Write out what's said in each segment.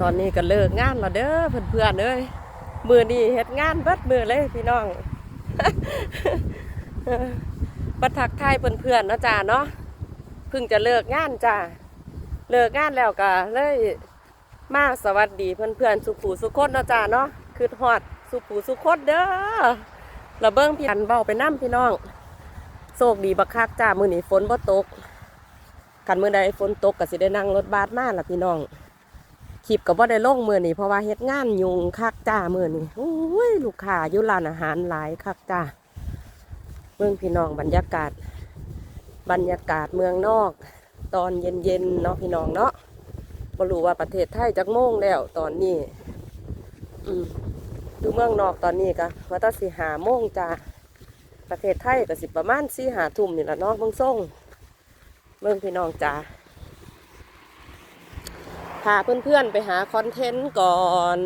ตอนนี้ก็เลิกงานแล้วเด้อเพื่อนๆเอ้ยมือนี้เฮ็ดงานเบิดมือเลยพี่น้องบัดทักทายเพื่อนๆเนาะจ้าเนาะเพิ่งจะเลิกงานจ้าเลิกงานแล้วก็เลยมาสวัสดีเพื่อนๆสุขูสุขคนเนาะจ้าเนาะคือฮอดสุขูสุขคนเด้อระเบิ้งพี่อันเบาไปน้ำพี่น้องโชคดีบักคักจ้ามือนี้ฝนบ่ตกกันมือใดฝนตกก็สิได้นั่งรถบัสมาล่ะพี่น้อง ลิปก็บ่ได้ลงมือนี่เพราะว่าเฮ็ดงานยุงคักจ้ามือนี่โอ้ยลูกค้าอยู่ร้านอาหารหลายคักจ้าเมืองพี่น้องบรรยากาศ บรรยากาศเมืองนอก ตอนเย็นๆเนาะพี่น้องเนาะบ่รู้ว่าประเทศไทยจักโมงแล้วตอนนี้ อืมดูเมืองนอกตอนนี้ก็ว่าตั้สิหาโมงจ้าประเทศไทยก็สิประมาณสี่หาทุ่มนี่แหละเนาะเมืองส่งเมืองพี่น้องจ้า พาเพื่อนๆไปหาคอนเทนต์ก่อน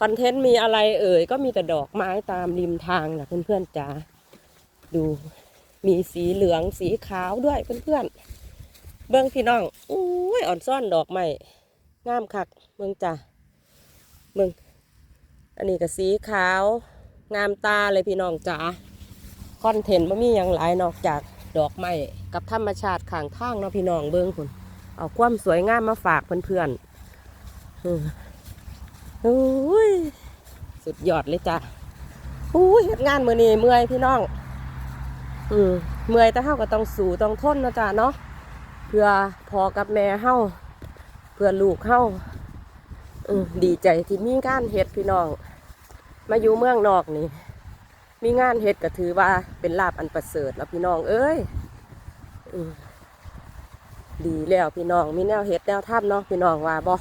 คอนเทนต์มีอะไรเอ่ย ก็มีแต่ดอกไม้ตามริมทางนะเพื่อนๆจ๋าดูมีสีเหลืองสีขาวด้วยเพื่อนๆ เบิ้องพี่น้องอุ้ยอ่อนซ่อนดอกไม้งามคักเบิ้งจ้าเบิ้งอันนี้ก็สีขาว งามตาเลยพี่น้องจ๋าคอนเทนต์ไม่มีอย่างหลายนอกจากดอกไม้กับธรรมชาติข้างทางเนาะพี่น้องเบิ้องคุณ เอาความสวยงามมาฝากเพื่อนๆอุ้ยสุดยอดเลยจ้ะอู้ยเฮ็ดงานมือนีเมื่อยพี่น้องอืมเมื่อยแต่เฮาก็ต้องสู้ต้องทนนะจ้ะเนาะเพื่อพอกับแม่เฮาเพื่อลูกเฮาอืมดีใจที่มีงานเฮ็ดพี่น้อง มาอยู่เมืองนอกนี่ มีงานเฮ็ดก็ถือว่าเป็นลาบอันประเสริฐแล้วพี่น้องเอ้ยอืม ดีแล้วพี่น้องมีแนวเฮ็ดแนวทำเนาะพี่น้องว่าบ่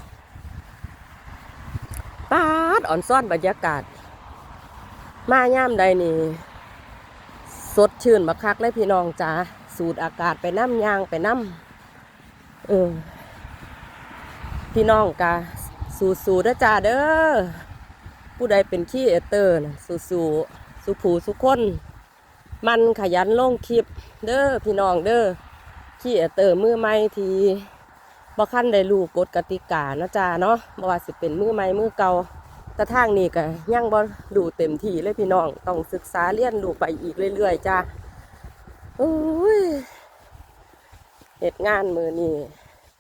ปาดอ่อนซ่อนบรรยากาศ มาย่ามใดนี่ สดชื่นบักคักเลยพี่น้องจ๋าสูดอากาศไปน้ำยางไปน้ำเออพี่น้องกาสูสูด้จ้าเด้อผู้ใดเป็นขี้เอเตอร์นะสูสูสุผูสุคน มันขยันลงคลิปเด้อพี่น้องเด้อ ขี้เตอร์มือใหม่ทีบ่คันได้รู้กฎกติกาเนาะจ้าเนาะบ่ว่าสิเป็นมือใหม่มือเก่าแต่ทางนี้ก็ยังบ่ดูเต็มที่เลยพี่น้องต้องศึกษาเรียนรู้ไปอีกเรื่อยๆจ้าโอ้ยเหตุงานมือนี่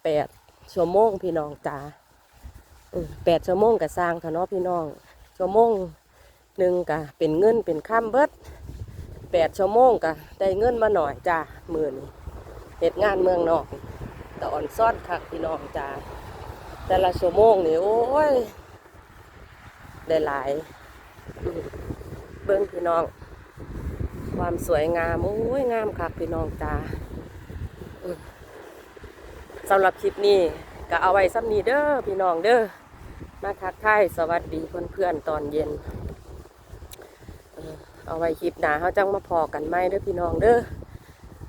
แปดชั่วโมงพี่น้องจ้าแปดชั่วโมงก็สร้างเถอะเนาะพี่น้อง ชั่วโมงหนึ่งก็เป็นเงินเป็นข้ามเบิดแปดชั่วโมงก็ได้เงินมาหน่อยจ้ามือนี้ เหตุงานเมืองนอกแต่อ่อนซ่อนคักพี่น้องจ้าแต่ละชั่วโมงนี่โอ้ยได้หลายเบิ้งพี่น้อง ความสวยงามโอ้ยงามคักพี่น้องจ้าสำหรับคลิปนี้ก็เอาไว้ซ้ำนี้เด้อพี่น้องเด้อมาทักทายสวัสดีเพื่อนๆตอนเย็นเออเอาไว้คลิปหนาเขาจังมาพอกันไหมเด้อพี่น้องเด้อ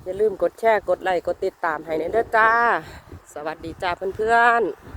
อย่าลืมกดแชร์ กดไลค์ กดติดตามให้ในเด้อจ้า สวัสดีจ้าเพื่อนๆ